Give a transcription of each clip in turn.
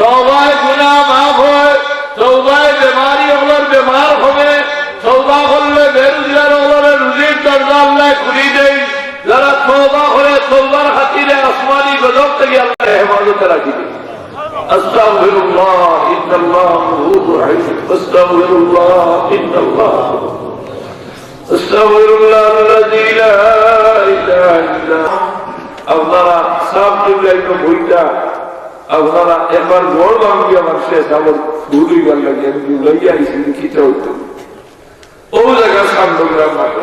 তৌবায় গুনাহ মাফ হয় তৌবায় বেমারি হলোর বেমার হবে তৌবা করলে বেরোজগার হলোর রুজির দরজা আল্লাহ খুলি দেয় যারা তৌবা করে তৌবার খাতিরে আসমানি গজব থেকে আল্লাহ হেফাজতে রাখি দেয় أستغفر الله إن الله غفور رحيم أستغفر الله إن الله أستغفر الله الذي لا إله إلا هو আপনারা সাপ দিলাইতো বইটা আপনারা একবার বড় ভাঙ্গি আমার শেষ আমার ভুলই গেল লাগে আমি লইয়া আইসি লিখিতে হইতো? ও জায়গা সান্দগ্রাম মাত্র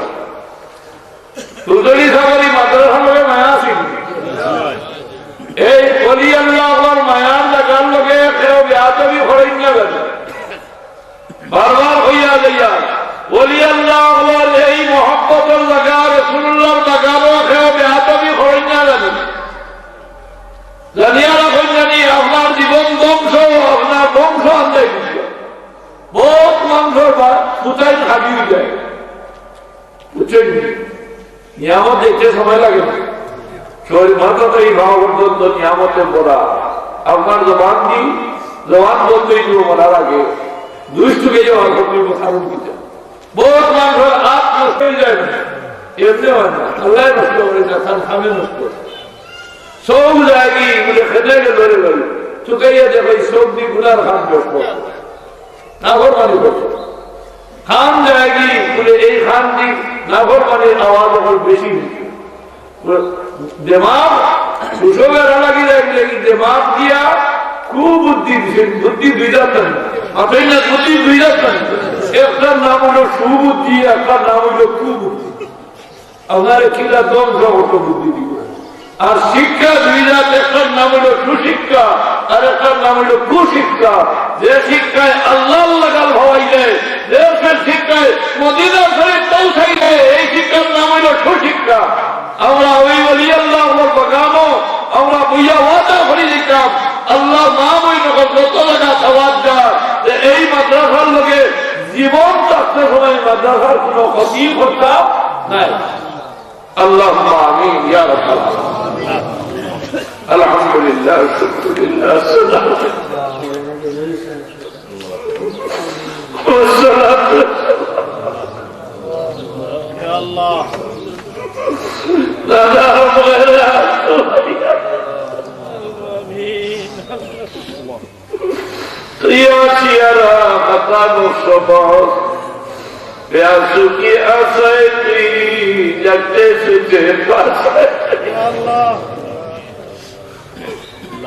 দুজনি সাগরী মাদ্রাসা লগে মায়া আসিনি এই বলি আল্লাহর মায়ার জায়গার লগে কেউ বিয়াতবি হরেন না গেল বারবার হইয়া যাইয়া, বলি আল্লাহর এই মহব্বতের জায়গা রসুল্লাহর জায়গারও কেউ বিয়াতবি হরেন না গেল জানিয়া রাখুন জানি আপনার জীবন বংশ আপনার বংশ আনতে বহুত মাংস বা কোথায় খাবি যায়? বুঝছেন? নিয়ামত দেখতে সময় লাগে না। শরীর মাথা এই ভাববন্ধ নিয়ামতে পড়া আপনার জবান দি জবান বলতেই দিব মরার আগে। দুষ্টকে যাওয়ার করতে কারণ দিতে বহুত মানুষ আপ নষ্ট হয়ে যায়। না এমনি হয় না। আল্লাহ নষ্ট করে না, তার স্বামী নষ্ট সব বলে খেতে গেলে ধরে গেল। চুকাইয়া যাবে সব দিয়ে গুলার খান ব্যস্ত। নাগর মানি করছে খান জায়গি বলে, এই খান দি নাগর আওয়াজ আমার বেশি দিমাগ সুযোগের লাগি লাগলে দিমাগ দিয়া খুব বুদ্ধি বুদ্ধি দুই মাথায় না বুদ্ধি দুই একটার নাম হলো সুবুদ্ধি, একটার নাম হলো কুবুদ্ধি। আপনার দম বুদ্ধি আর শিক্ষা দুই জাত একটার নাম হলো সুশিক্ষা। আর একটার নাম হলো কুশিক্ষা। যে শিক্ষায় আল্লাহ লাগাল ভাবাইলে, যে শিক্ষায় মদিনার শরীর পৌঁছাইলে, এই শিক্ষার নাম হলো সুশিক্ষা। আমরা ওই বলি, আল্লাহ বাগানো আমরা বুঝা ওয়াদা করে দিতাম আল্লাহ নাম ওই রকম যত টাকা সবাদ যায় যে এই মাদ্রাসার লোকে জীবন থাকতে সময় মাদ্রাসার কোনো ক্ষতি করতাম নাই। আল্লাহ আমিন, ইয়া রাব্বাল আলহামদুলিল্লাহ আলহামদুলিল্লাহ پیاسو کی آسائے تیری جگتے سے جے پاس ہے اللہ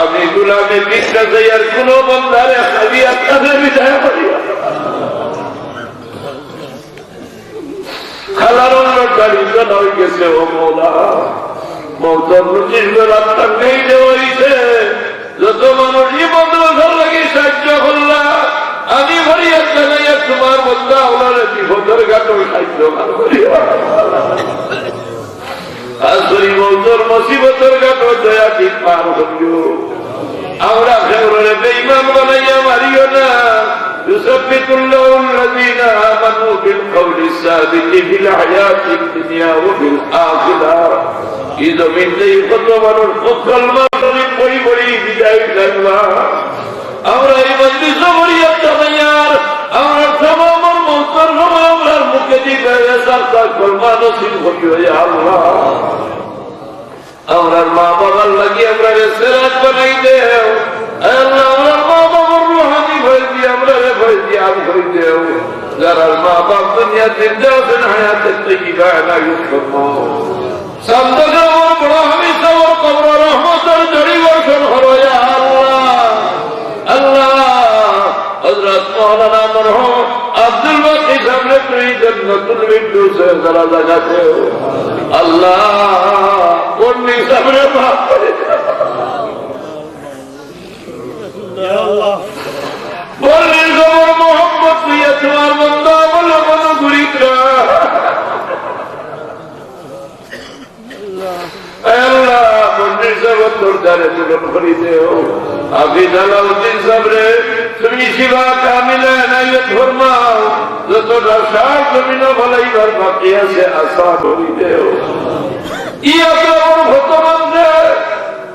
আমি গুলামে বিশ্বাস আর কোন বন্ধারে খালি আপনাদের বিদায় করিয়া খালার অন্য গাড়ি জানা হয়ে গেছে, ও মৌলা। যত লাগে সাহায্য আমি তোমার বন্ধা বিপদের সাহায্য মুসিবতের দয়া দিন পার করিও আমরা ফেব্রুয়ারি বেইমান বানাইয়া মারিও না يثبت الله الذين آمنوا بالقول الثابت في الحياة الدنيا وفي الآخرة إذا من ذي خطبا الخطل ما পড়ি পড়ি বিদায় জানবা আমরা এই মন্দির সবরই একটা মাইয়ার আমরা সব আমার মন্তর সময় আমরা মুখে দিকে সার্থক কলমা নসিব হবি হয়ে আল্লাহ আমরা মা বাবার লাগি আমরা সেরাজ বানাই দেও। আল্লাহ, আমরা মা বাবার রুহানি ভয় দিয়ে আমরা রে ভয় দিয়ে আম ভয় দেও। যারা মা বাপ দুনিয়া জিন্দা আছেন হায়াতের থেকে গায়না ইউজ করব? মরহম আব্দুল সামনে তুই জন্নতুল বিদ্যুৎ যারা জাগাতে আল্লাহ, কোন নিজামে মাফ করে বললেন খবর মোহাম্মদ, তুই তোমার বন্ধ বলো বলো গরিবরা তুমি শিবা কামিলা না ধর্মা?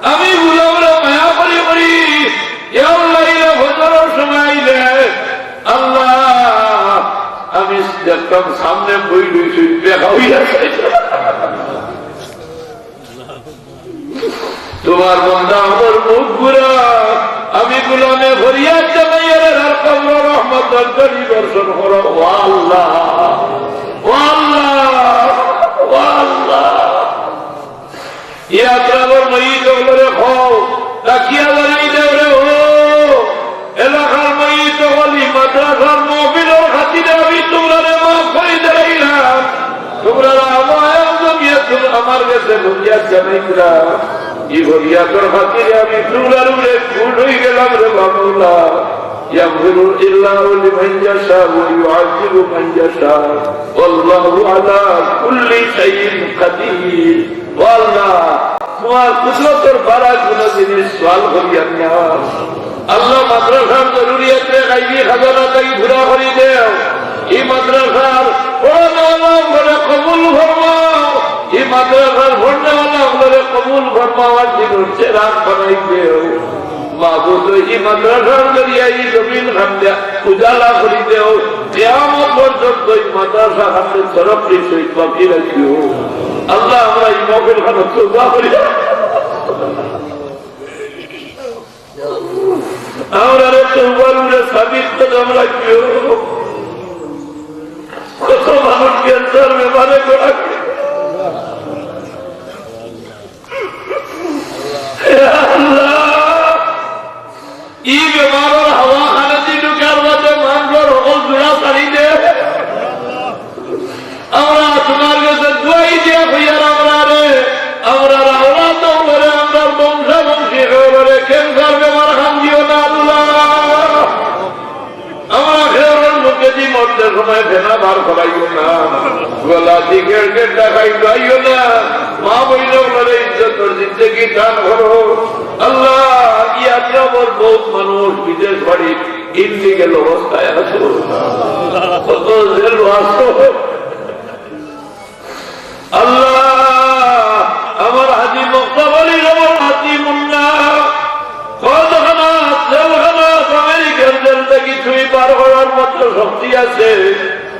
আমি মায়া করি করি লাইলে ভোজনের সময় আল্লাহ, আমি দেখতাম সামনে বই রয়েছি দেখা হইয়াছে তোমার বন্ধা আমার মুখ ঘুরা ভরিয়া জানাইয়ার আর কবর রহমত করি দর্শন করো। ও আল্লাহ ও আল্লাহ ও আল্লাহ। ইয়াত্রাবর নই দৌলরে খাও তাকিয়া জানাই দেওরে ও। এলাকার মই দলি মাদ্রাসার মহবিলের খাতিরে আমি আমার কাছে ভরিয়া জানাইরা ই ভরিয়া তোর খাতিরে আমি তোমরার উড়ে ফুল হয়ে গেলাম রে বাবুলা يغفر الله لمن يشاء ويعذب من يشاء والله على كل شيء قدير والله তোমার কুদরতের বারা কোন জিনিস সওয়াল করিয়ান না আল্লাহ মাদ্রাসার জরুরিয়াতে গাইবি খাজানা তাই ঘুরা করি দেও এই মাদ্রাসার পড়ানোয়ালা কবুল ফরমাও এই মাদ্রাসার পড়নেওয়ালা হলে কবুল ফরমাওয়ার দিন হচ্ছে, রাত বানাই দেও মাহবুদ এই মাদ্রাসার জরিয়া, এই জমিন খান্দা উজালা করি দেও কেয়ামত পর্যন্ত এই মাদ্রাসা খান্দে তরফি সহিত বাকি রাখিও আল্লাহ আমরা কত বেমাৰৰ হাৱা খানে দি ঢুকাৰ বাদে মানুহৰ সকল জোৰা চাৰি দে। আমরা তোমার কাছে দুয়াই দিয়া হইয়ার আমরা রে। আমরা রাওলা তো করে আমরা বংশা বংশী করে ক্যান্সার বেমার খান দিও না মা বইল বলে ইজ্জতর জিন্দগি দান করো। আল্লাহ ইয়াতে আমার বহুত মানুষ, বিদেশ বাড়ি অবস্থায় কত জেল আসো আল্লাহ, আমার হাজি মুক্তাবলী আমার হাজি মুন্না। কতখানা জেলখানা, আমেরিকার জেল থেকে তুমি পার করার মতো শক্তি আছে।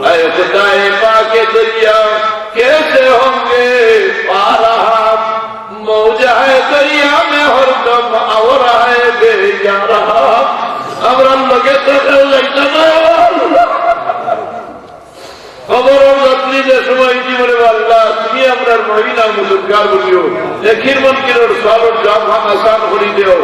اے خدائے پاک دریا کیسے ہوں گے پا رہا موجہ ہے دریا میں ہر دم آ رہا ہے بے جا رہا امر اللہ کے تر لگتا খবর যাত্রীদের সময় কি বলে আল্লাহ তুমি আপনার মহিলা মুসুদ্গার বলিও দেখির মন কিরোর সব জব আসান করি দেও